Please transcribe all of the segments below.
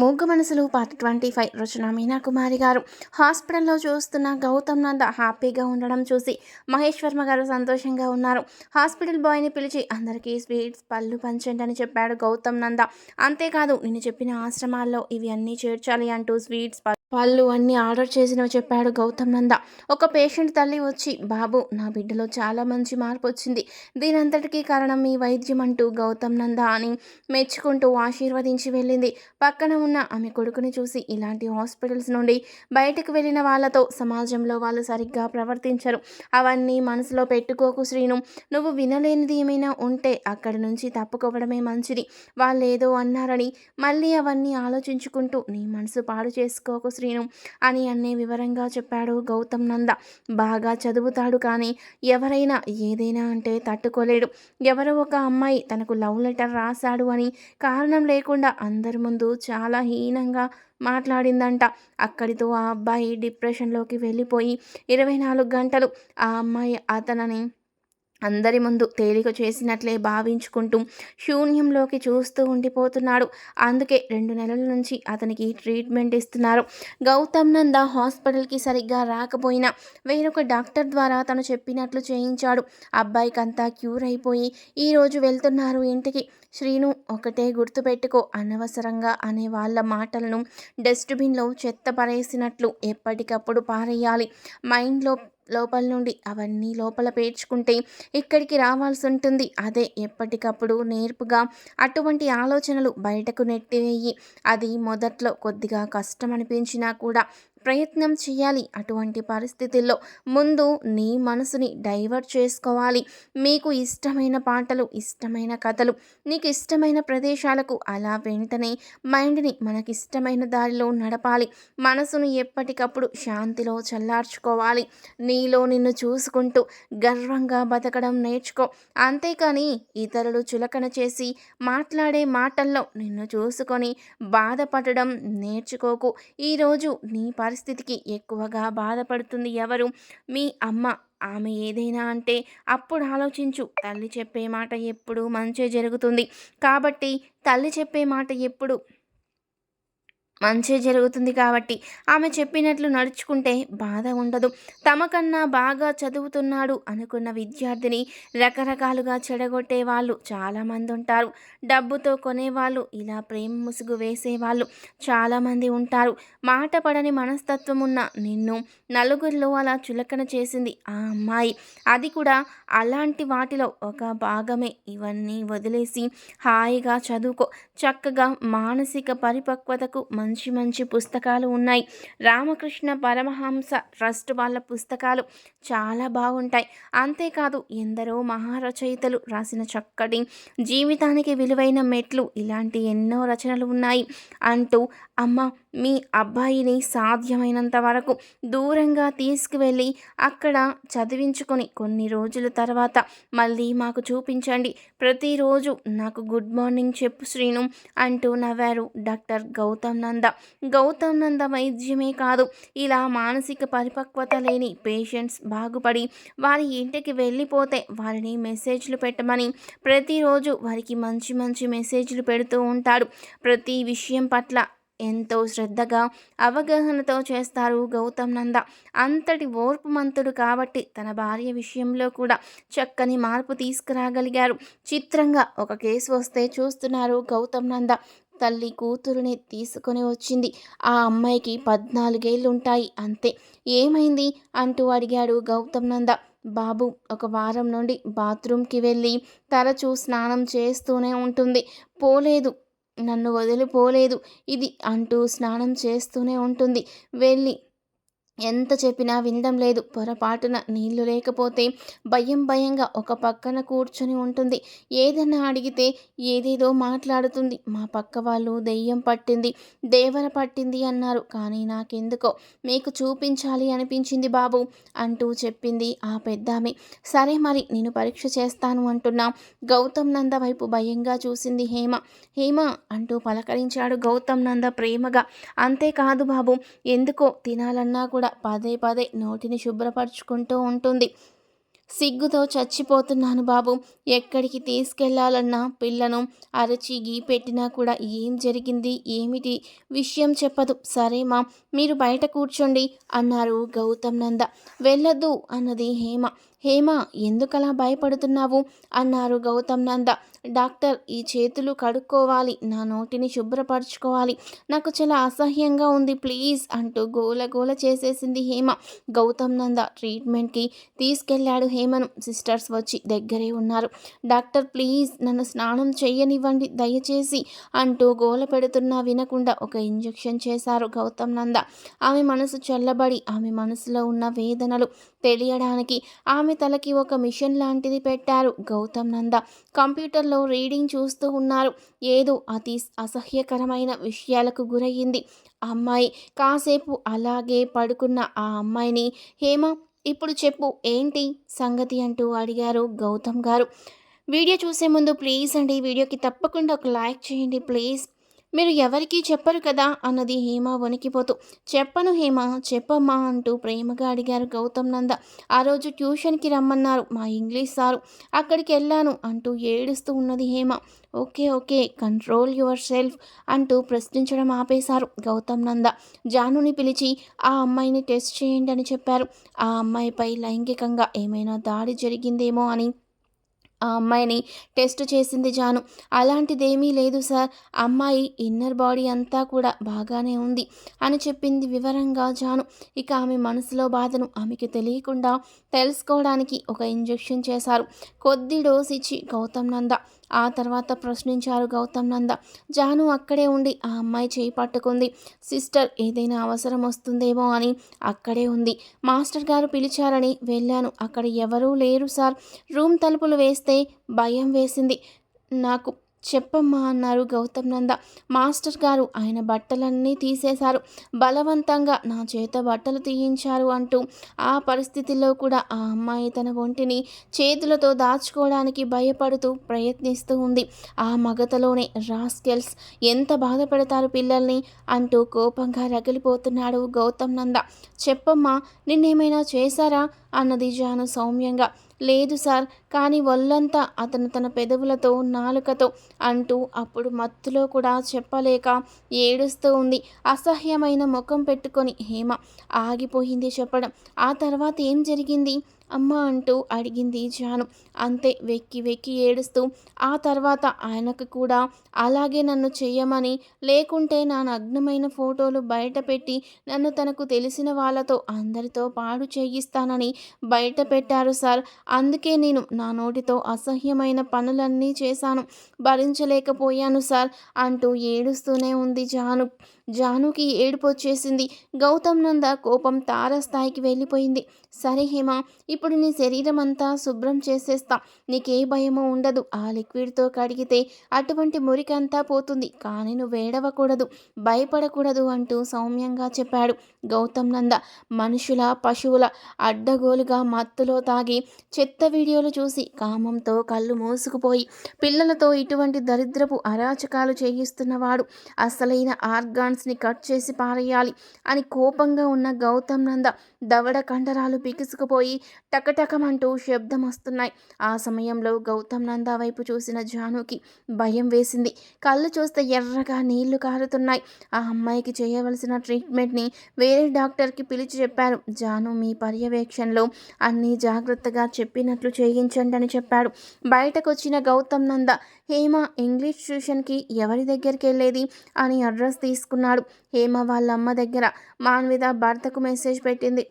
Mooga Manasulu part twenty five. రచన మీనాకుమారి గారు. హాస్పిటల్లో చూస్తున్న గౌతమ్ నంద హ్యాపీగా ఉండడం చూసి మహేష్ వర్మ గారు సంతోషంగా ఉన్నారు. హాస్పిటల్ బాయ్ని పిలిచి అందరికీ స్వీట్స్ పళ్ళు పంచండి అని చెప్పాడు గౌతమ్ నంద. అంతేకాదు నేను చెప్పిన ఆశ్రమాల్లో ఇవి అన్నీ చేర్చాలి అంటూ స్వీట్స్ పళ్ళు అన్నీ ఆర్డర్ చేసినవి చెప్పాడు గౌతమ్ నంద. ఒక పేషెంట్ తల్లి వచ్చి బాబు నా బిడ్డలో చాలా మంచి మార్పు వచ్చింది. దీనంతటికీ కారణం మీ వైద్యం అంటూ గౌతమ్ నంద అని మెచ్చుకుంటూ ఆశీర్వదించి వెళ్ళింది. పక్కన ఉన్న ఆమె కొడుకుని చూసి ఇలాంటి హాస్పిటల్స్ నుండి బయటకు వెళ్ళిన వాళ్ళతో సమాజంలో వాళ్ళు సరిగ్గా ప్రవర్తించరు. అవన్నీ మనసులో పెట్టుకోకు శ్రీను. నువ్వు వినలేనిది ఏమైనా ఉంటే అక్కడి నుంచి తప్పుకోవడమే మంచిది. వాళ్ళు ఏదో అన్నారని మళ్ళీ అవన్నీ ఆలోచించుకుంటూ నీ మనసు పాడు చేసుకోకు శ్రీను అని అన్నీ వివరంగా చెప్పాడు గౌతమ్ నంద. బాగా చదువుతాడు కానీ ఎవరైనా ఏదైనా అంటే తట్టుకోలేడు. ఎవరో ఒక అమ్మాయి తనకు లవ్ లెటర్ రాశాడు అని కారణం లేకుండా అందరి ముందు చాలా హీనంగా మాట్లాడిందంట. అక్కడితో ఆ అబ్బాయి డిప్రెషన్లోకి వెళ్ళిపోయి ఇరవై నాలుగు గంటలు ఆ అమ్మాయి అతనని అందరి ముందు తేలిక చేసినట్లే భావించుకుంటూ శూన్యంలోకి చూస్తూ ఉండిపోతున్నాడు. అందుకే రెండు నెలల నుంచి అతనికి ట్రీట్మెంట్ ఇస్తున్నారు. గౌతమ్ నంద హాస్పిటల్కి సరిగ్గా రాకపోయినా వేరొక డాక్టర్ ద్వారా తను చెప్పినట్లు చేయించాడు. అబ్బాయికి అంతా క్యూర్ అయిపోయి ఈరోజు వెళ్తున్నారు ఇంటికి. శ్రీను ఒకటే గుర్తుపెట్టుకో అనవసరంగా అనే వాళ్ళ మాటలను డస్ట్బిన్లో చెత్త పరేసినట్లు ఎప్పటికప్పుడు పారేయాలి. మైండ్లో లోపల నుండి అవన్నీ లోపల పేర్చుకుంటే ఇక్కడికి రావాల్సి ఉంటుంది. అదే ఎప్పటికప్పుడు నేర్పుగా అటువంటి ఆలోచనలు బయటకు నెట్టివేయి అది మొదట్లో కొద్దిగా కష్టం అనిపించినా కూడా ప్రయత్నం చేయాలి. అటువంటి పరిస్థితుల్లో ముందు నీ మనసుని డైవర్ట్ చేసుకోవాలి. మీకు ఇష్టమైన పాటలు ఇష్టమైన కథలు నీకు ఇష్టమైన ప్రదేశాలకు అలా వెంటనే మైండ్ని మనకిష్టమైన దారిలో నడపాలి. మనసును ఎప్పటికప్పుడు శాంతిలో చల్లార్చుకోవాలి. నీలో నిన్ను చూసుకుంటూ గర్వంగా బతకడం నేర్చుకో. అంతేకాని ఇతరులు చులకన చేసి మాట్లాడే మాటల్లో నిన్ను చూసుకొని బాధపడడం నేర్చుకోకు. ఈరోజు నీ పరిస్థితి పరిస్థితికి ఎక్కువగా బాధపడుతుంది ఎవరు? మీ అమ్మ. ఆమె ఏదైనా అంటే అప్పుడు ఆలోచించు. తల్లి చెప్పే మాట ఎప్పుడు మంచి జరుగుతుంది. కాబట్టి తల్లి చెప్పే మాట ఎప్పుడు? మంచి జరుగుతుంది కాబట్టి ఆమె చెప్పినట్లు నడుచుకుంటే బాధ ఉండదు. తమకన్నా బాగా చదువుతున్నాడు అనుకున్న విద్యార్థిని రకరకాలుగా చెడగొట్టే వాళ్ళు చాలామంది ఉంటారు. డబ్బుతో కొనేవాళ్ళు ఇలా ప్రేమ ముసుగు వేసేవాళ్ళు చాలామంది ఉంటారు. మాట పడని మనస్తత్వం ఉన్న నిన్ను నలుగురిలో అలా చులకన చేసింది ఆ అమ్మాయి. అది కూడా అలాంటి వాటిలో ఒక భాగమే. ఇవన్నీ వదిలేసి హాయిగా చదువుకో. చక్కగా మానసిక పరిపక్వతకు మంచి మంచి పుస్తకాలు ఉన్నాయి. రామకృష్ణ పరమహంస ట్రస్ట్ వాళ్ళ పుస్తకాలు చాలా బాగుంటాయి. అంతేకాదు ఎందరో మహారచయితలు రాసిన చక్కటి జీవితానికి విలువైన మెట్లు ఇలాంటి ఎన్నో రచనలు ఉన్నాయి. అంటూ అమ్మ మీ అబ్బాయిని సాధ్యమైనంత వరకు దూరంగా తీసుకువెళ్ళి అక్కడ చదివించుకొని కొన్ని రోజుల తర్వాత మళ్ళీ మాకు చూపించండి. ప్రతిరోజు నాకు గుడ్ మార్నింగ్ చెప్పు శ్రీను అంటూ నవ్వారు డాక్టర్ గౌతమ్ నంద గౌతమ్ నంద వైద్యమే కాదు ఇలా మానసిక పరిపక్వత లేని పేషెంట్స్ బాగుపడి వారి ఇంటికి వెళ్ళిపోతే వారిని మెసేజ్లు పెట్టమని ప్రతిరోజు వారికి మంచి మంచి మెసేజ్లు పెడుతూ ఉంటాడు. ప్రతి విషయం పట్ల ఎంతో శ్రద్ధగా అవగాహనతో చేస్తారు గౌతమ్ నంద. అంతటి ఓర్పు మంతుడు కాబట్టి తన భార్య విషయంలో కూడా చక్కని మార్పు తీసుకురాగలిగారు. చిత్రంగా ఒక కేసు వస్తే చూస్తున్నారు గౌతమ్ నంద. తల్లి కూతురుని తీసుకొని వచ్చింది. ఆ అమ్మాయికి పద్నాలుగేళ్ళుంటాయి అంతే. ఏమైంది? అంటూ అడిగాడు గౌతమ్ నంద. బాబు ఒక వారం నుండి బాత్రూమ్కి వెళ్ళి తరచూ స్నానం చేస్తూనే ఉంటుంది. పోలేదు. నన్ను వదిలిపోలేదు. ఇది అంటూ స్నానం చేస్తూనే ఉంటుంది. వెళ్ళి ఎంత చెప్పినా వినడం లేదు. పొరపాటున నీళ్ళు లేకపోతే భయం భయంగా ఒక పక్కన కూర్చొని ఉంటుంది. ఏదైనా అడిగితే ఏదేదో మాట్లాడుతుంది. మా పక్క వాళ్ళు దెయ్యం పట్టింది దేవర పట్టింది అన్నారు. కానీ నాకెందుకో మీకు చూపించాలి అనిపించింది బాబు అంటూ చెప్పింది ఆ పెద్దామె. సరే మరి నేను పరీక్ష చేస్తాను అంటున్నా. గౌతమ్ నంద వైపు భయంగా చూసింది హేమ. హేమ అంటూ పలకరించాడు గౌతమ్ నంద ప్రేమగా. అంతేకాదు బాబు ఎందుకో తినాలన్నా కూడా కూడా పదే పదే నోటిని శుభ్రపరచుకుంటూ ఉంటుంది. సిగ్గుతో చచ్చిపోతున్నాను బాబు. ఎక్కడికి తీసుకెళ్ళాలన్నా పిల్లను అరచి గీ పెట్టినా కూడా ఏం జరిగింది? ఏమిటి? విషయం చెప్పదు. సరేమా మీరు బయట కూర్చోండి అన్నారు గౌతమ్ నంద. వెళ్ళదు అన్నది హేమ. హేమ ఎందుకలా భయపడుతున్నావు? అన్నారు గౌతమ్ నంద. డాక్టర్ ఈ చేతులు కడుక్కోవాలి నా నోటిని శుభ్రపరచుకోవాలి. నాకు చాలా అసహ్యంగా ఉంది ప్లీజ్ అంటూ గోల గోల చేసేసింది హేమ. గౌతమ్ నంద ట్రీట్మెంట్కి తీసుకెళ్ళాడు హేమను. సిస్టర్స్ వచ్చి దగ్గరే ఉన్నారు. డాక్టర్ ప్లీజ్ నన్ను స్నానం చెయ్యనివ్వండి దయచేసి అంటూ గోల పెడుతున్నా వినకుండా ఒక ఇంజెక్షన్ చేశారు గౌతమ్ నంద. ఆమె మనసు చల్లబడి ఆమె మనసులో ఉన్న వేదనలు తెలియడానికి ఆమె తలకి ఒక మిషన్ లాంటిది పెట్టారు గౌతమ్ నంద. కంప్యూటర్లో రీడింగ్ చూస్తూ ఉన్నారు. ఏదో అతి అసహ్యకరమైన విషయాలకు గురయ్యింది అమ్మాయి కాసేపు అలాగే పడుకున్న ఆ అమ్మాయిని హేమ ఇప్పుడు చెప్పు ఏంటి సంగతి? అంటూ అడిగారు గౌతమ్ గారు. వీడియో చూసే ముందు ప్లీజ్ అండి వీడియోకి తప్పకుండా ఒక లైక్ చేయండి. ప్లీజ్ మీరు ఎవరికీ చెప్పరు కదా అన్నది హేమ వణికిపోతూ. చెప్పను హేమ చెప్పమ్మా అంటూ ప్రేమగా అడిగారు గౌతమ్ నంద. ఆ రోజు ట్యూషన్కి రమ్మన్నారు మా ఇంగ్లీష్ సారు. అక్కడికి వెళ్ళాను అంటూ ఏడుస్తూ ఉన్నది Hema. Okay okay control yourself అంటూ ప్రశ్నించడం ఆపేశారు గౌతమ్ నంద. జానుని పిలిచి ఆ అమ్మాయిని టెస్ట్ చేయండి అని చెప్పారు. ఆ అమ్మాయిపై లైంగికంగా ఏమైనా దాడి జరిగిందేమో అని ఆ అమ్మాయిని టెస్ట్ చేసింది జాను. అలాంటిదేమీ లేదు సార్. అమ్మాయి ఇన్నర్ బాడీ అంతా కూడా బాగానే ఉంది అని చెప్పింది వివరంగా జాను. ఇక ఆమె మనసులో బాధను ఆమెకి తెలియకుండా తెలుసుకోవడానికి ఒక ఇంజెక్షన్ చేశారు. కొద్ది డోస్ ఇచ్చి గౌతమ్ నంద. ఆ తర్వాత ప్రశ్నించారు గౌతమ్ నంద. జాను అక్కడే ఉండి ఆ అమ్మాయి చేయి పట్టుకుంది. సిస్టర్ ఏదైనా అవసరం వస్తుందేమో అని అక్కడే ఉంది. మాస్టర్ గారు పిలిచారని వెళ్ళాను. అక్కడ ఎవరూ లేరు సార్. రూమ్ తలుపులు వేస్తే భయం వేసింది. నాకు చెప్పమ్మా అన్నారు గౌతమ్ నంద. మాస్టర్ గారు ఆయన బట్టలన్నీ తీసేశారు. బలవంతంగా నా చేత బట్టలు తీయించారు అంటూ ఆ పరిస్థితిలో కూడా ఆ అమ్మాయి తన ఒంటిని చేతులతో దాచుకోవడానికి భయపడుతూ ప్రయత్నిస్తూ ఉంది. ఆ మగతలోనే రాస్కెల్స్ ఎంత బాధ పెడతారు పిల్లల్ని అంటూ కోపంగా రగిలిపోతున్నాడు గౌతమ్ నంద. చెప్పమ్మా నిన్నేమైనా చేశారా? అన్నది జాను సౌమ్యంగా. లేదు సార్ కానీ ఒళ్ళంతా అతను తన పెదవులతో నాలుకతో అంటూ అప్పుడు మత్తులో కూడా చెప్పలేక ఏడుస్తూ ఉంది. అసహ్యమైన ముఖం పెట్టుకొని హేమ ఆగిపోయింది చెప్పడం. ఆ తర్వాత ఏం జరిగింది? అమ్మ అంటూ అడిగింది జాను. అంతే వెక్కి వెక్కి ఏడుస్తూ ఆ తర్వాత ఆయనకు కూడా అలాగే నన్ను చెయ్యమని లేకుంటే నా నగ్నమైన ఫోటోలు బయట పెట్టి నన్ను తనకు తెలిసిన వాళ్ళతో అందరితో పాడు చేయిస్తానని బయట పెట్టారు సార్. అందుకే నేను నా నోటితో అసహ్యమైన పనులన్నీ చేశాను. భరించలేకపోయాను సార్ అంటూ ఏడుస్తూనే ఉంది జాను. జానుకి ఏడుపు వచ్చేసింది గౌతమ్ నంద కోపం తారస్థాయికి వెళ్ళిపోయింది. సరే హేమ ఇప్పుడు నీ శరీరం అంతా శుభ్రం చేసేస్తా. నీకే భయమో ఉండదు. ఆ లిక్విడ్తో కడిగితే అటువంటి మురికంతా పోతుంది. కానీ నువ్వు ఏడవకూడదు. భయపడకూడదు అంటూ సౌమ్యంగా చెప్పాడు గౌతమ్ నంద. మనుషుల పశువుల అడ్డగోలుగా మత్తులో తాగి చెత్త వీడియోలు చూసి కామంతో కళ్ళు మూసుకుపోయి పిల్లలతో ఇటువంటి దరిద్రపు అరాచకాలు చేయిస్తున్నవాడు అసలైన ఆర్గాన్ ఆర్గాన్స్ని కట్ చేసి పారేయాలి అని కోపంగా ఉన్న గౌతమ్ నంద దవడ కండరాలు పికుసుకుపోయి టకటకమంటూ శబ్దం వస్తున్నాయి ఆ సమయంలో గౌతమ్ నంద వైపు చూసిన జానుకి భయం వేసింది. కళ్ళు చూస్తే ఎర్రగా నీళ్ళు కారుతున్నాయి. ఆ అమ్మాయికి చేయవలసిన ట్రీట్మెంట్ని వేరే డాక్టర్కి పిలిచి చెప్పారు. జాను మీ పర్యవేక్షణలో అన్నీ జాగ్రత్తగా చెప్పినట్లు చేయించండి అని చెప్పాడు. బయటకు వచ్చిన గౌతమ్ నంద హేమ ఇంగ్లీష్ ట్యూషన్కి ఎవరి దగ్గరికి వెళ్ళేది అని అడ్రస్ తీసుకున్నాడు. హేమ వాళ్ళ అమ్మ దగ్గర. మాన్విద భర్తకు మెసేజ్ పెట్టింది.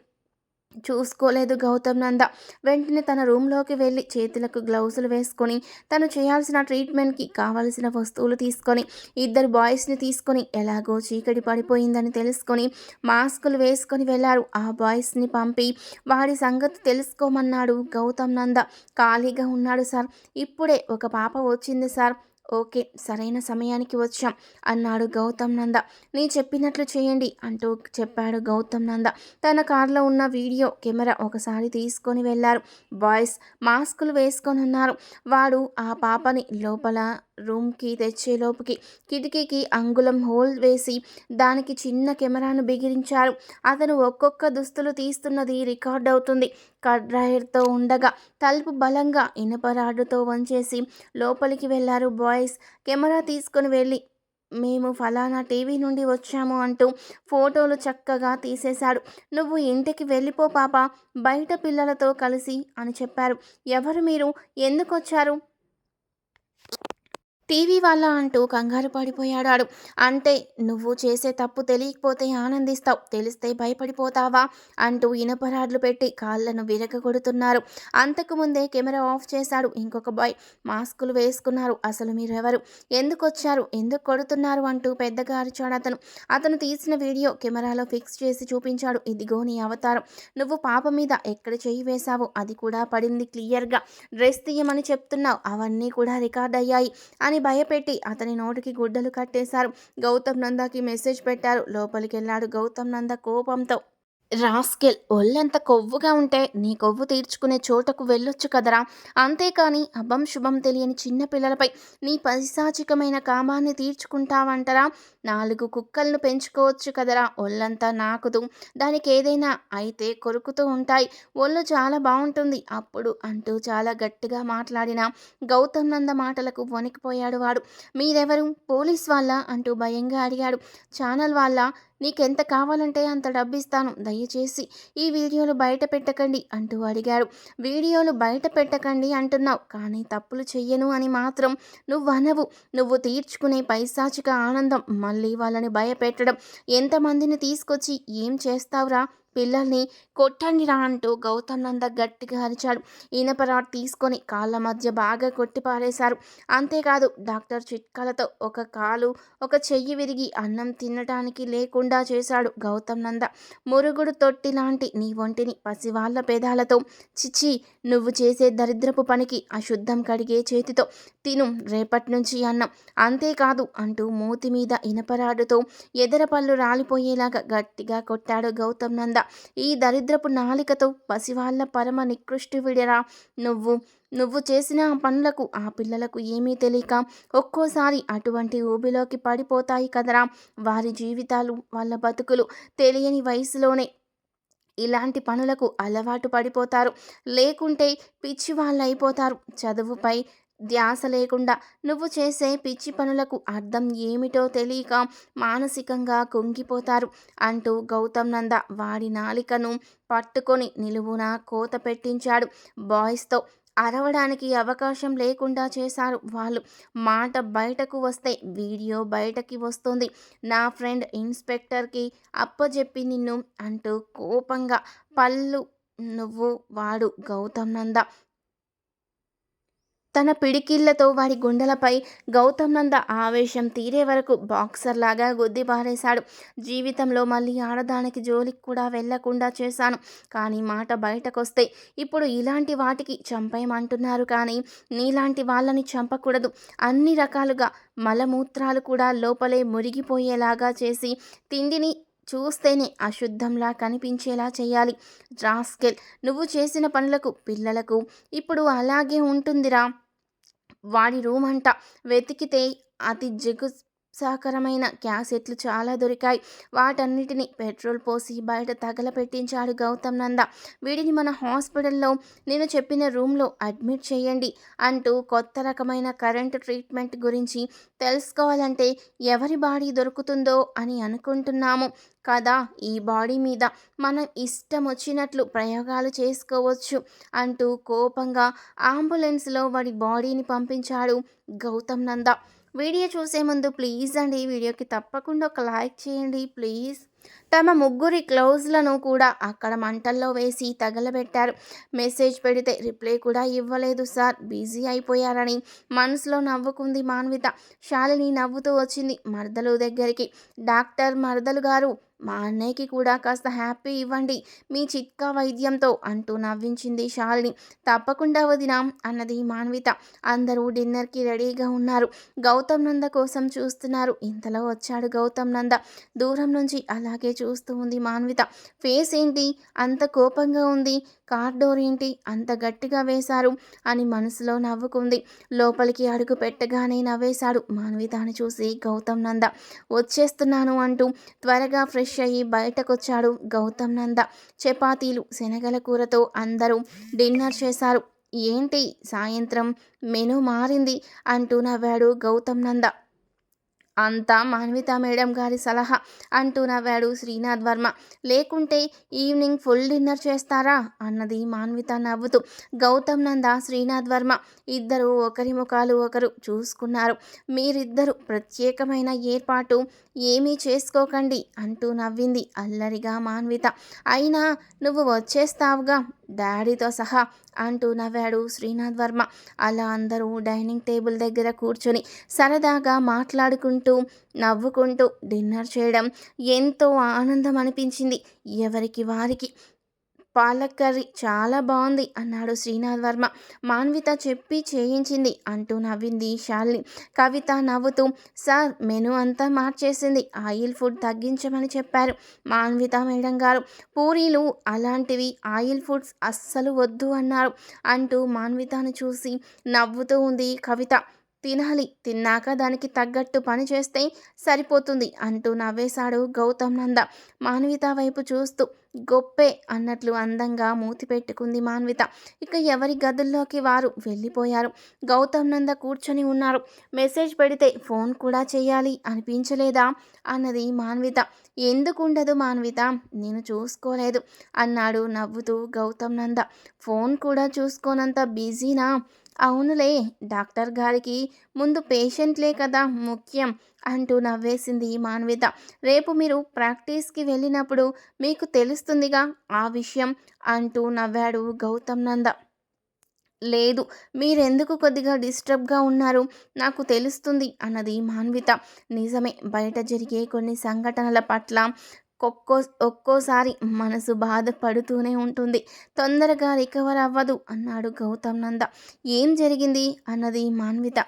చూసుకోలేదు గౌతమ్ నంద. వెంటనే తన రూమ్లోకి వెళ్ళి చేతులకు గ్లౌజులు వేసుకొని తను చేయాల్సిన ట్రీట్మెంట్కి కావలసిన వస్తువులు తీసుకొని ఇద్దరు బాయ్స్ని తీసుకొని ఎలాగో చీకటి పడిపోయిందని తెలుసుకొని మాస్కులు వేసుకొని వెళ్ళారు. ఆ బాయ్స్ని పంపి వాడి సంగతి తెలుసుకోమన్నాడు గౌతమ్ నంద. ఖాళీగా ఉన్నాడు సార్. ఇప్పుడే ఒక పాప వచ్చింది సార్. ఓకే సరైన సమయానికి వచ్చాం. అన్నాడు గౌతమ్ నంద. నీ చెప్పినట్లు చేయండి అంటూ చెప్పాడు గౌతమ్ నంద. తన కారులో ఉన్న వీడియో కెమెరా ఒకసారి తీసుకొని వెళ్ళారు బాయ్స్ మాస్కులు వేసుకొని ఉన్నారు. వాడు ఆ పాపని లోపల రూమ్కి తెచ్చేలోపుకి కిటికీకి అంగుళం హోల్ వేసి దానికి చిన్న కెమెరాను బిగిరించారు. అతను ఒక్కొక్క దుస్తులు తీస్తున్నది రికార్డ్ అవుతుంది. కడ్రాయర్తో ఉండగా తలుపు బలంగా ఇనుపరాడుతో వంచేసి లోపలికి వెళ్ళారు బాయ్స్ కెమెరా తీసుకుని వెళ్ళి మేము ఫలానా టీవీ నుండి వచ్చాము అంటూ ఫోటోలు చక్కగా తీసేశాడు నువ్వు ఇంటికి వెళ్ళిపో పాప బయట పిల్లలతో కలిసి అని చెప్పారు. ఎవరు మీరు? ఎందుకు వచ్చారు? టీవీ వాళ్ళ అంటూ కంగారు పడిపోయాడాడు. అంతే అంటే నువ్వు చేసే తప్పు తెలియకపోతే ఆనందిస్తావు. తెలిస్తే భయపడిపోతావా? అంటూ ఇనపరాడ్లు పెట్టి కాళ్ళను విరగగొడుతున్నారు. అంతకుముందే కెమెరా ఆఫ్ చేశాడు. ఇంకొక బాయ్ మాస్కులు వేసుకున్నారు. అసలు మీరెవరు? ఎందుకు వచ్చారు ఎందుకు కొడుతున్నారు? అంటూ పెద్దగా అరిచాడు అతను. అతను తీసిన వీడియో కెమెరాలో ఫిక్స్ చేసి చూపించాడు. ఇదిగో నీ అవతారం. నువ్వు పాప మీద ఎక్కడ చెయ్యి వేశావో అది కూడా పడింది క్లియర్గా. డ్రెస్ తీయమని చెప్తున్నావు. అవన్నీ కూడా రికార్డ్ అయ్యాయి అని అని భయపెట్టి అతని నోటికి గుడ్డలు కట్టేశారు. గౌతమ్ నందకి మెసేజ్ పెట్టారు. లోపలికెళ్ళాడు గౌతమ్ నంద కోపంతో. రాస్కెల్ ఒళ్ళంత కొవ్వుగా ఉంటే నీ కొవ్వు తీర్చుకునే చోటకు వెళ్ళొచ్చు కదరా. అంతేకాని అభం శుభం తెలియని చిన్న పిల్లలపై నీ పైశాచికమైన కామాన్ని తీర్చుకుంటావంటరా. నాలుగు కుక్కలను పెంచుకోవచ్చు కదరా. ఒళ్ళంతా నాకుదు. దానికి ఏదైనా అయితే కొరుకుతూ ఉంటాయి. ఒళ్ళు చాలా బాగుంటుంది. అప్పుడు అంటూ చాలా గట్టిగా మాట్లాడిన గౌతమ్ నంద మాటలకు వణికిపోయాడు వాడు. మీరెవరు? పోలీస్ వాళ్ళ? అంటూ భయంగా అడిగాడు. ఛానల్ వాళ్ళ నీకెంత కావాలంటే అంత డబ్బు ఇస్తాను దయచేసి ఈ వీడియోలు బయట పెట్టకండి అంటూ అడిగాడు. వీడియోలు బయట పెట్టకండి అంటున్నావు కానీ తప్పులు చెయ్యను అని మాత్రం నువ్వు అనవు నువ్వు తీర్చుకునే పైశాచిక ఆనందం మళ్ళీ వాళ్ళని భయపెట్టడం. ఎంతమందిని తీసుకొచ్చి ఏం చేస్తావురా? పిల్లల్ని కొట్టండిరా అంటూ గౌతమ్ నంద గట్టిగా అరిచాడు. ఇనపరాట్ తీసుకొని కాళ్ళ మధ్య బాగా కొట్టి పారేశారు. అంతేకాదు డాక్టర్ చిట్కాలతో ఒక కాలు ఒక చెయ్యి విరిగి అన్నం తినటానికి లేకుండా చేశాడు గౌతమ్ నంద మురుగుడు తొట్టి లాంటి నీ ఒంటిని పసివాళ్ళ పేదాలతో. చిచ్చి నువ్వు చేసే దరిద్రపు పనికి అశుద్ధం కడిగే చేతితో తిను రేపటి నుంచి అన్నం. అంతేకాదు అంటూ మూతి మీద ఇనపరాడుతో ఎదరపళ్ళు రాలిపోయేలాగా గట్టిగా కొట్టాడు గౌతమ్ నంద ఈ దరిద్రపు నాలికతో పసివాళ్ళ పరమ నికృష్టి విడరా. నువ్వు నువ్వు చేసిన పనులకు ఆ పిల్లలకు ఏమీ తెలియక ఒక్కోసారి అటువంటి ఊబిలోకి పడిపోతాయి కదరా. వారి జీవితాలు వాళ్ళ బతుకులు తెలియని వయసులోనే ఇలాంటి పనులకు అలవాటు పడిపోతారు. లేకుంటే పిచ్చి వాళ్ళు అయిపోతారు చదువుపై ధ్యాస లేకుండా నువ్వు చేసే పిచ్చి పనులకు అర్థం ఏమిటో తెలియక మానసికంగా కుంగిపోతారు అంటూ గౌతమ్ నంద వాడి నాలికను పట్టుకొని నిలువున కోత పెట్టించాడు. బాయ్స్తో అరవడానికి అవకాశం లేకుండా చేశారు వాళ్ళు. మాట బయటకు వస్తే వీడియో బయటకి వస్తుంది. నా ఫ్రెండ్ ఇన్స్పెక్టర్కి అప్పజెప్పి నిన్ను అంటూ కోపంగా పళ్ళు నువ్వు వాడు గౌతమ్ నంద తన పిడికిళ్ళతో వాడి గుండెలపై గౌతమ్ నంద ఆవేశం తీరే వరకు బాక్సర్ లాగా గుద్ది పారేశాడు జీవితంలో మళ్ళీ ఆడదానికి జోలికి కూడా వెళ్ళకుండా చేశాను. కానీ మాట బయటకొస్తే ఇప్పుడు ఇలాంటి వాటికి చంపేయమంటున్నారు కానీ నీలాంటి వాళ్ళని చంపకూడదు. అన్ని రకాలుగా మలమూత్రాలు కూడా లోపలే మురిగిపోయేలాగా చేసి తిండిని చూస్తేనే అశుద్ధంలా కనిపించేలా చేయాలి. రాస్కెల్ నువ్వు చేసిన పనులకు పిల్లలకు ఇప్పుడు అలాగే ఉంటుందిరా. వాడి రూమ్ అంట వెతికితే అతి జిగు సహకరమైన క్యాసెట్లు చాలా దొరికాయి. వాటన్నిటిని పెట్రోల్ పోసి బయట తగలపెట్టించాడు గౌతమ్ నంద. వీడిని మన హాస్పిటల్లో నేను చెప్పిన రూమ్లో అడ్మిట్ చేయండి అంటూ కొత్త రకమైన కరెంటు ట్రీట్మెంట్ గురించి తెలుసుకోవాలంటే ఎవరి బాడీ దొరుకుతుందో అని అనుకుంటున్నాము. కదా ఈ బాడీ మీద మనం ఇష్టం వచ్చినట్లు ప్రయోగాలు చేసుకోవచ్చు అంటూ కోపంగా అంబులెన్స్లో వాడి బాడీని పంపించాడు గౌతమ్ నంద. వీడియో చూసే ముందు ప్లీజ్ అండి వీడియోకి తప్పకుండా ఒక లైక్ చేయండి ప్లీజ్ తమ ముగ్గురి క్లౌజ్లను కూడా అక్కడ మంటల్లో వేసి తగలబెట్టారు. మెసేజ్ పెడితే రిప్లై కూడా ఇవ్వలేదు సార్ బిజీ అయిపోయారని మనసులో నవ్వుకుంది మాన్విత. శాలిని నవ్వుతూ వచ్చింది మరదలు దగ్గరికి. డాక్టర్ మరదలు గారు మా అన్నయ్యకి కూడా కాస్త హ్యాపీ ఇవ్వండి మీ చిట్కా వైద్యంతో అంటూ నవ్వించింది శాలిని. తప్పకుండా వదినా అన్నది మాన్విత. అందరూ డిన్నర్కి రెడీగా ఉన్నారు. గౌతమ్ నంద కోసం చూస్తున్నారు. ఇంతలో వచ్చాడు గౌతమ్ నంద. దూరం నుంచి అలాగే చూస్తూ ఉంది మాన్విత. ఫేస్ ఏంటి? అంత కోపంగా ఉంది. కార్ డోర్ ఏంటి? అంత గట్టిగా వేశారు అని మనసులో నవ్వుకుంది. లోపలికి అడుగు పెట్టగానే నవ్వేశాడు మాన్వితాని చూసి గౌతమ్ నంద. వచ్చేస్తున్నాను అంటూ త్వరగా ఫ్రెష్ అయ్యి బయటకొచ్చాడు గౌతమ్ నంద. చపాతీలు శనగల కూరతో అందరూ డిన్నర్ చేశారు. ఏంటి సాయంత్రం? మెను మారింది అంటూ నవ్వాడు గౌతమ్ నంద. అంతా మాన్విత మేడం గారి సలహా అంటూ నవ్వాడు శ్రీనాథ్ వర్మ లేకుంటే ఈవినింగ్ ఫుల్ డిన్నర్ చేస్తారా? అన్నది మాన్విత నవ్వుతూ. గౌతమ్ నంద శ్రీనాథ్ వర్మ ఇద్దరు ఒకరి ముఖాలు ఒకరు చూసుకున్నారు. మీరిద్దరు ప్రత్యేకమైన ఏర్పాటు ఏమీ చేసుకోకండి అంటూ నవ్వింది అల్లరిగా మాన్విత. అయినా నువ్వు వచ్చేస్తావుగా? డాడీతో సహా అంటూ నవ్వాడు శ్రీనాథ్ వర్మ. అలా అందరూ డైనింగ్ టేబుల్ దగ్గర కూర్చొని సరదాగా మాట్లాడుకుంటూ నవ్వుకుంటూ డిన్నర్ చేయడం ఎంతో ఆనందం అనిపించింది ఎవరికి వారికి పాలక్ కర్రీ చాలా బాగుంది అన్నాడు శ్రీనాథ్ వర్మ. మాన్విత చెప్పి చేయించింది అంటూ నవ్వింది శాలిని కవిత నవ్వుతూ సార్ మెను అంతా మార్చేసింది. ఆయిల్ ఫుడ్ తగ్గించమని చెప్పారు మాన్విత మేడం గారు. పూరీలు అలాంటివి ఆయిల్ ఫుడ్స్ అస్సలు వద్దు అన్నారు అంటూ మాన్వితను చూసి నవ్వుతూ ఉంది కవిత. తినాలి. తిన్నాక దానికి తగ్గట్టు పని చేస్తే సరిపోతుంది అంటూ నవ్వేశాడు గౌతమ్ నంద. మాన్విత వైపు చూస్తూ గొప్పే అన్నట్లు అందంగా మూతి పెట్టుకుంది మాన్విత. ఇక ఎవరి గదుల్లోకి వారు వెళ్ళిపోయారు. గౌతమ్ నంద కూర్చొని ఉన్నారు. మెసేజ్ పెడితే ఫోన్ కూడా చేయాలి అనిపించలేదా అన్నది మాన్విత. ఎందుకుండదు మాన్విత? నేను చూసుకోలేదు అన్నాడు నవ్వుతూ గౌతమ్ నంద. ఫోన్ కూడా చూసుకోనంత బిజీనా? అవునులే డాక్టర్ గారికి ముందు పేషెంట్లే కదా ముఖ్యం అంటూ నవ్వేసింది మాన్విత. రేపు మీరు ప్రాక్టీస్కి వెళ్ళినప్పుడు మీకు తెలుస్తుందిగా ఆ విషయం అంటూ నవ్వాడు గౌతమ్ నంద. లేదు మీరెందుకు కొద్దిగా డిస్టర్బ్గా ఉన్నారు? నాకు తెలుస్తుంది అన్నది మాన్విత. నిజమే బయట జరిగే కొన్ని సంఘటనల పట్ల ఒక్కో ఒక్కోసారి మనసు బాధపడుతూనే ఉంటుంది. తొందరగా రికవర్ అవ్వదు అన్నాడు గౌతమ్ నంద. ఏం జరిగింది? అన్నది మాన్విత.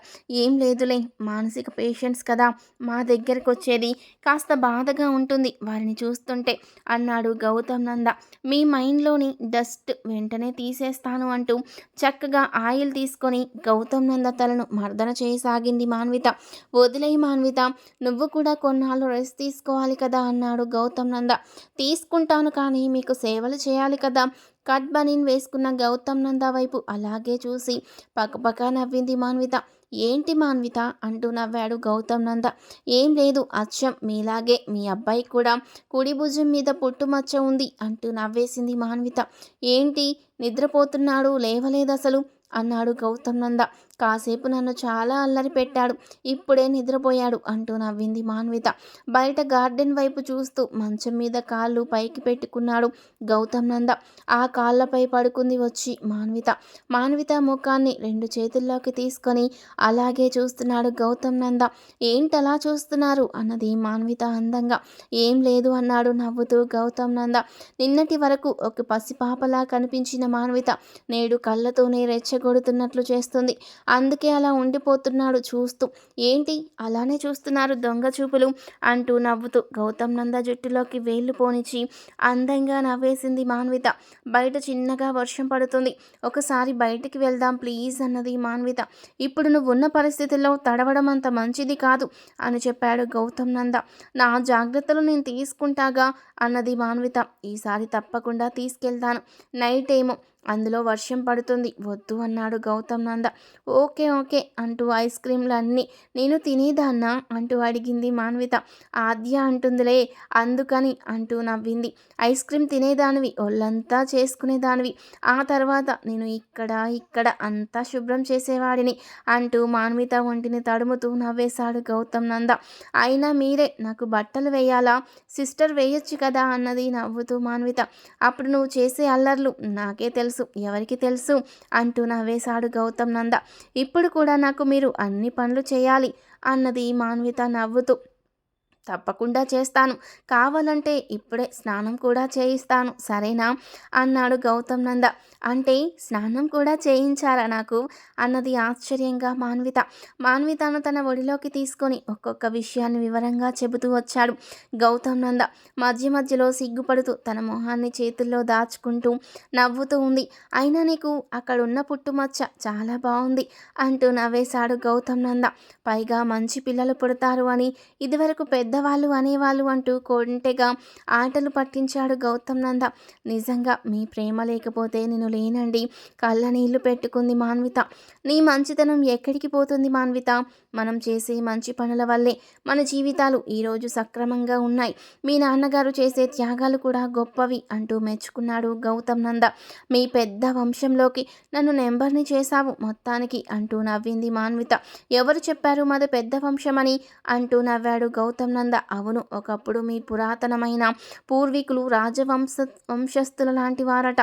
ఏం లేదులే మానసిక పేషెంట్స్ కదా మా దగ్గరకు వచ్చేది కాస్త బాధగా ఉంటుంది వారిని చూస్తుంటే అన్నాడు గౌతమ్ నంద. మీ మైండ్లోని డస్ట్ వెంటనే తీసేస్తాను అంటూ చక్కగా ఆయిల్ తీసుకొని గౌతమ్ నంద తలను మర్దన చేయసాగింది మాన్విత. వదిలే మాన్విత నువ్వు కూడా కొన్నాళ్ళు రెస్ట్ తీసుకోవాలి కదా అన్నాడు గౌతమ్ గౌతమ్ నంద. తీసుకుంటాను కానీ మీకు సేవలు చేయాలి కదా. కట్ బనీన్ వేసుకున్న గౌతమ్ నంద వైపు అలాగే చూసి పక్కపక్క నవ్వింది మాన్విత. ఏంటి మాన్విత? అంటూ నవ్వాడు గౌతమ్ నంద. ఏం లేదు అచ్చం. మీలాగే మీ అబ్బాయి కూడా కుడి భుజం మీద పుట్టుమచ్చ ఉంది అంటూ నవ్వేసింది మాన్విత. ఏంటి? నిద్రపోతున్నాడు లేవలేదు అసలు అన్నాడు గౌతమ్ నంద. కాసేపు నన్ను చాలా అల్లరి పెట్టాడు. ఇప్పుడే నిద్రపోయాడు అంటూ నవ్వింది మాన్విత. బయట గార్డెన్ వైపు చూస్తూ మంచం మీద కాళ్ళు పైకి పెట్టుకున్నాడు గౌతమ్ నంద. ఆ కాళ్ళపై పడుకుంది వచ్చి మాన్విత. మాన్విత ముఖాన్ని రెండు చేతుల్లోకి తీసుకొని అలాగే చూస్తున్నాడు గౌతమ్ నంద. ఏంటలా చూస్తున్నారు? అన్నది మాన్విత అందంగా. ఏం లేదు అన్నాడు నవ్వుతూ గౌతమ్ నంద. నిన్నటి వరకు ఒక పసిపాపలా కనిపించిన మాన్విత నేడు కళ్ళతోనే రెచ్చగొడుతున్నట్లు చేస్తుంది. అందుకే అలా ఉండిపోతున్నాడు చూస్తూ. ఏంటి? అలానే చూస్తున్నారు దొంగ చూపులు అంటూ నవ్వుతూ గౌతమ్ నంద జుట్టులోకి వేళ్ళు పోనిచ్చి అందంగా నవ్వేసింది మాన్విత. బయట చిన్నగా వర్షం పడుతుంది. ఒకసారి బయటికి వెళ్దాం ప్లీజ్ అన్నది మాన్విత. ఇప్పుడు నువ్వు ఉన్న పరిస్థితుల్లో తడవడం అంత మంచిది కాదు అని చెప్పాడు గౌతమ్ నంద. నా జాగ్రత్తలు నేను తీసుకుంటాగా అన్నది మాన్విత. ఈసారి తప్పకుండా తీసుకెళ్తాను. నైట్ ఏమో అందులో వర్షం పడుతుంది. వద్దు అన్నాడు గౌతమ్ నంద. ఓకే ఓకే అంటూ ఐస్ క్రీంలన్నీ నేను తినేదాన్నా అంటూ అడిగింది మాన్విత. ఆద్య అంటుందిలే అందుకని అంటూ నవ్వింది. ఐస్ క్రీమ్ తినేదానివి ఒళ్ళంతా చేసుకునేదానివి. ఆ తర్వాత నేను ఇక్కడ ఇక్కడ అంతా శుభ్రం చేసేవాడిని అంటూ మాన్విత ఒంటిని తడుముతూ నవ్వేశాడు గౌతమ్ నంద. అయినా మీరే నాకు బట్టలు వేయాలా? సిస్టర్ వేయొచ్చు కదా అన్నది నవ్వుతూ మాన్విత. అప్పుడు నువ్వు చేసే అల్లర్లు నాకే తెలుసు. తెలుసు ఎవరికి తెలుసు? అంటూ నవ్వేశాడు గౌతమ్ నంద. ఇప్పుడు కూడా నాకు మీరు అన్ని పనులు చేయాలి అన్నది మాన్విత నవ్వుతూ తప్పకుండా చేస్తాను. కావాలంటే ఇప్పుడే స్నానం కూడా చేయిస్తాను. సరేనా? అన్నాడు గౌతమ్ నంద. అంటే స్నానం కూడా చేయించారా నాకు? అన్నది ఆశ్చర్యంగా మాన్విత. మాన్వితను తన ఒడిలోకి తీసుకొని ఒక్కొక్క విషయాన్ని వివరంగా చెబుతూ వచ్చాడు గౌతమ్ నంద. మధ్య మధ్యలో సిగ్గుపడుతూ తన మొహాన్ని చేతుల్లో దాచుకుంటూ నవ్వుతూ ఉంది. అయినా నీకు అక్కడున్న పుట్టుమచ్చ చాలా బాగుంది అంటూ నవ్వేశాడు గౌతమ్ నంద. పైగా మంచి పిల్లలు పుడతారు అని ఇదివరకు పెద్ద పెద్దవాళ్ళు అనేవాళ్ళు అంటూ కొంటెగా ఆటలు పట్టించాడు గౌతమ్ నంద. నిజంగా మీ ప్రేమ లేకపోతే నేను లేనండి. కళ్ళ నీళ్ళు పెట్టుకుంది మాన్విత. నీ మంచితనం ఎక్కడికి పోతుంది మాన్విత? మనం చేసే మంచి పనుల వల్లే. మన జీవితాలు ఈరోజు సక్రమంగా ఉన్నాయి. మీ నాన్నగారు చేసే త్యాగాలు కూడా గొప్పవి అంటూ మెచ్చుకున్నాడు గౌతమ్ నంద. మీ పెద్ద వంశంలోకి నన్ను నెంబర్ని చేశావు మొత్తానికి అంటూ నవ్వింది మాన్విత. ఎవరు చెప్పారు మాది పెద్ద వంశమని? అంటూ నవ్వాడు గౌతమ్ నంద. అవును. ఒకప్పుడు మీ పురాతనమైన పూర్వీకులు రాజవంశ వంశస్థుల లాంటి వారట.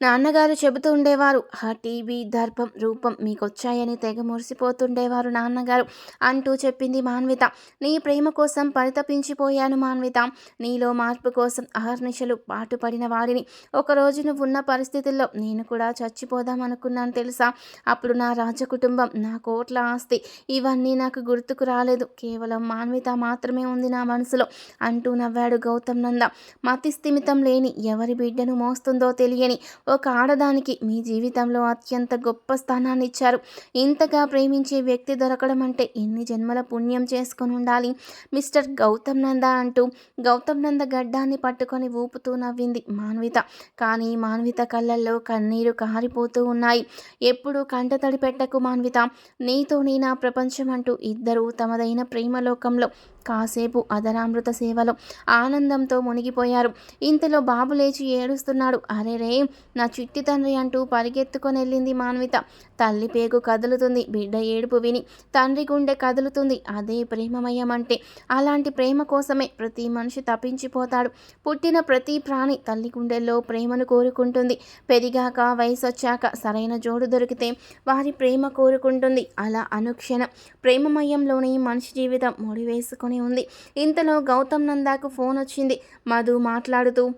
నాన్నగారు చెబుతూ ఉండేవారు ఆ టీవీ దర్పం రూపం మీకొచ్చాయని తెగ మురిసిపోతుండేవారు నాన్నగారు అంటూ చెప్పింది మాన్విత. నీ ప్రేమ కోసం పరితపించిపోయాను మాన్విత. నీలో మార్పు కోసం అహర్నిశలు పాటుపడిన వాడిని ఒకరోజు నువ్వు ఉన్న పరిస్థితుల్లో నేను కూడా చచ్చిపోదాం అనుకున్నాను తెలుసా? అప్పుడు నా రాజకుటుంబం నా కోట్ల ఆస్తి ఇవన్నీ నాకు గుర్తుకు రాలేదు. కేవలం మాన్విత మాత్రమే ఉంది నా మనసులో అంటూ నవ్వాడు గౌతమ్ నంద. మతి స్థిమితం లేని ఎవరి బిడ్డను మోస్తుందో తెలియని ఒక ఆడదానికి మీ జీవితంలో అత్యంత గొప్ప స్థానాన్ని ఇచ్చారు. ఇంతగా ప్రేమించే వ్యక్తి దొరకడం అంటే ఎన్ని జన్మల పుణ్యం చేసుకొని ఉండాలి? మిస్టర్ గౌతమ్ నంద అంటూ గౌతమ్ నంద గడ్డాన్ని పట్టుకొని ఊపుతూ నవ్వింది మాన్విత. కానీ మాన్విత కళ్ళల్లో కన్నీరు కారిపోతూ ఉన్నాయి. ఎప్పుడు కంటతడి పెట్టకు మాన్విత. నీతో నీ నా ప్రపంచం అంటూ ఇద్దరూ తమదైన ప్రేమలోకంలో కాసేపు అదరామృత సేవలో ఆనందంతో మునిగిపోయారు. ఇంతలో బాబు లేచి ఏడుస్తున్నాడు. అరే రే నా చిట్టి తండ్రి అంటూ పరిగెత్తుకొని వెళ్ళింది మాన్విత. తల్లి పేగు కదులుతుంది. బిడ్డ ఏడుపు విని తండ్రి గుండె కదులుతుంది. అదే ప్రేమమయం అంటే అలాంటి ప్రేమ కోసమే ప్రతి మనిషి తప్పించిపోతాడు. పుట్టిన ప్రతి ప్రాణి తల్లి గుండెల్లో ప్రేమను కోరుకుంటుంది. పెరిగాక వయసు వచ్చాక సరైన జోడు దొరికితే వారి ప్రేమ కోరుకుంటుంది. అలా అనుక్షణం ప్రేమమయంలోనే మనిషి జీవితం ముడివేసుకుని ఉంది. ఇంతలో గౌతమ్ నందాకు ఫోన్ వచ్చింది. మధు మాట్లాడుతూ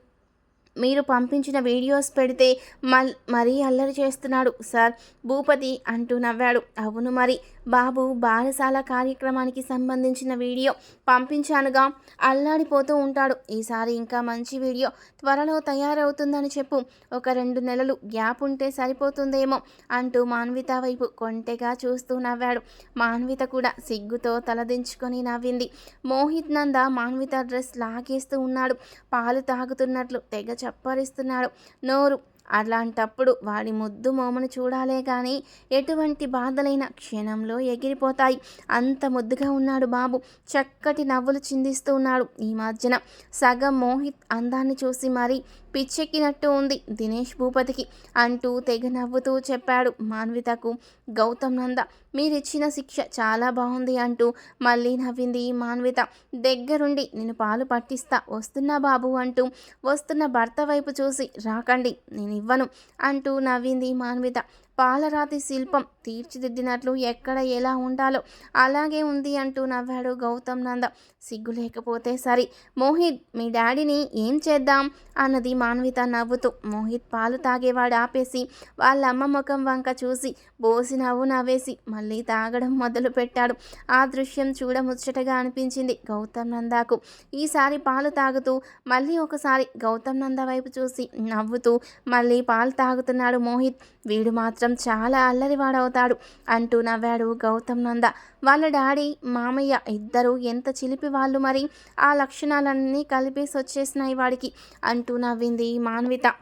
మీరు పంపించిన వీడియోస్ పెడితే మల్ మరీ అల్లరి చేస్తున్నాడు సార్. భూపతి అంటూ నవ్వాడు. అవును మరి బాబు బాలశాల కార్యక్రమానికి సంబంధించిన వీడియో పంపించానుగా. అల్లాడిపోతూ ఉంటాడు. ఈసారి ఇంకా మంచి వీడియో త్వరలో తయారవుతుందని చెప్పు. ఒక రెండు నెలలు గ్యాప్ ఉంటే సరిపోతుందేమో అంటూ మాన్విత వైపు కొంటెగా చూస్తూ నవ్వాడు. మాన్విత కూడా సిగ్గుతో తలదించుకొని నవ్వింది. మోహిత్ నంద మాన్విత డ్రెస్ లాగేస్తూ ఉన్నాడు. పాలు తాగుతున్నట్లు తెగ చప్పరిస్తున్నాడు. నోరు అలాంటప్పుడు వాడి ముద్దు మోమను చూడాలే కానీ ఎటువంటి బాధలైన క్షణంలో ఎగిరిపోతాయి. అంత ముద్దుగా ఉన్నాడు బాబు. చక్కటి నవ్వులు చిందిస్తూ ఉన్నాడు. ఈ మధ్యన సగం మోహిత్ అందాన్ని చూసి మరీ పిచ్చెక్కినట్టు ఉంది దినేష్ భూపతికి. అంటూ తెగ నవ్వుతూ చెప్పాడు మాన్వితకు గౌతమ్ నంద. మీరిచ్చిన శిక్ష చాలా బాగుంది అంటూ మళ్ళీ నవ్వింది మాన్విత. దగ్గరుండి నేను పాలు పట్టిస్తా వస్తున్నా బాబు అంటూ వస్తున్న భర్త వైపు చూసి రాకండి నేను ఇవ్వను అంటూ నవ్వింది మాన్విత. పాలరాతి శిల్పం తీర్చిదిద్దినట్లు ఎక్కడ ఎలా ఉండాలో అలాగే ఉంది అంటూ నవ్వాడు గౌతమ్ నంద. సిగ్గు లేకపోతే సరి. మోహిత్ మీ డాడీని ఏం చేద్దాం? అన్నది మాన్విత నవ్వుతూ. మోహిత్ పాలు తాగేవాడు ఆపేసి వాళ్ళ అమ్మ ముఖం వంక చూసి బోసి నవ్వు నవ్వేసి మళ్ళీ తాగడం మొదలు పెట్టాడు ఆ దృశ్యం చూడముచ్చటగా అనిపించింది గౌతమ్ నందాకు. ఈసారి పాలు తాగుతూ మళ్ళీ ఒకసారి గౌతమ్ నంద వైపు చూసి నవ్వుతూ మళ్ళీ పాలు తాగుతున్నాడు మోహిత్. వీడు మాత్రం చాలా అల్లరివాడవుతాడు అంటూ నవ్వాడు గౌతమ్ నంద. వాళ్ళ డాడీ మామయ్య ఇద్దరు ఎంత చిలిపి వాళ్ళు మరి? ఆ లక్షణాలన్నీ కలిపేసి వచ్చేసినాయి వాడికి అంటూ నవ్వింది మాన్విత.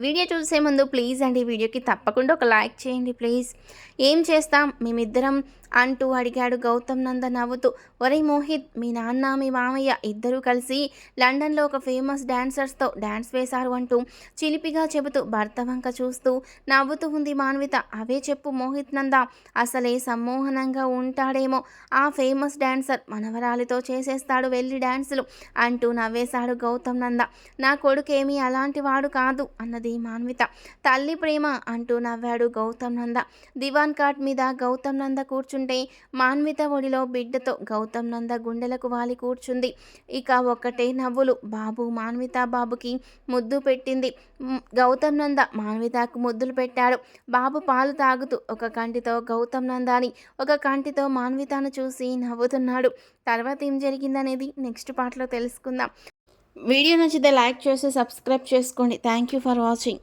వీడియో చూసే ముందు ప్లీజ్ అండి వీడియోకి తప్పకుండా ఒక లైక్ చేయండి ప్లీజ్. ఏం చేస్తాం? మేమిద్దరం అంటూ అడిగాడు గౌతమ్ నంద నవ్వుతూ ఒరే మోహిత్ మీ నాన్న మీ మామయ్య ఇద్దరూ కలిసి లండన్లో ఒక ఫేమస్ డాన్సర్స్తో డాన్స్ వేశారు అంటూ చిలిపిగా చెబుతూ భర్త వంక చూస్తూ నవ్వుతూ ఉంది మాన్విత. అవే చెప్పు మోహిత్ నంద అసలే సమ్మోహనంగా ఉంటాడేమో. ఆ ఫేమస్ డాన్సర్ మనవరాలితో చేసేస్తాడు వెళ్ళి డాన్సులు అంటూ నవ్వేశాడు గౌతమ్ నంద. నా కొడుకేమీ అలాంటి వాడు కాదు అన్నది మాన్విత. తల్లి ప్రేమ అంటూ నవ్వాడు గౌతమ్ నంద. దివాన్ కాట్ మీద గౌతమ్ నంద కూర్చుని కూర్చుంటే మాన్విత ఒడిలో బిడ్డతో గౌతమ్ నంద గుండెలకు వాలి కూర్చుంది. ఇక ఒక్కటే నవ్వులు. బాబు మాన్విత బాబుకి ముద్దు పెట్టింది. గౌతమ్ నంద మాన్వితకు ముద్దులు పెట్టాడు. బాబు పాలు తాగుతూ ఒక కంటితో గౌతమ్ నందాని ఒక కంటితో మాన్వితను చూసి నవ్వుతున్నాడు. తర్వాత ఏం జరిగిందనేది నెక్స్ట్ పార్ట్లో తెలుసుకుందాం. వీడియో నచ్చితే లైక్ చేసి సబ్స్క్రైబ్ చేసుకోండి. Thank you for watching.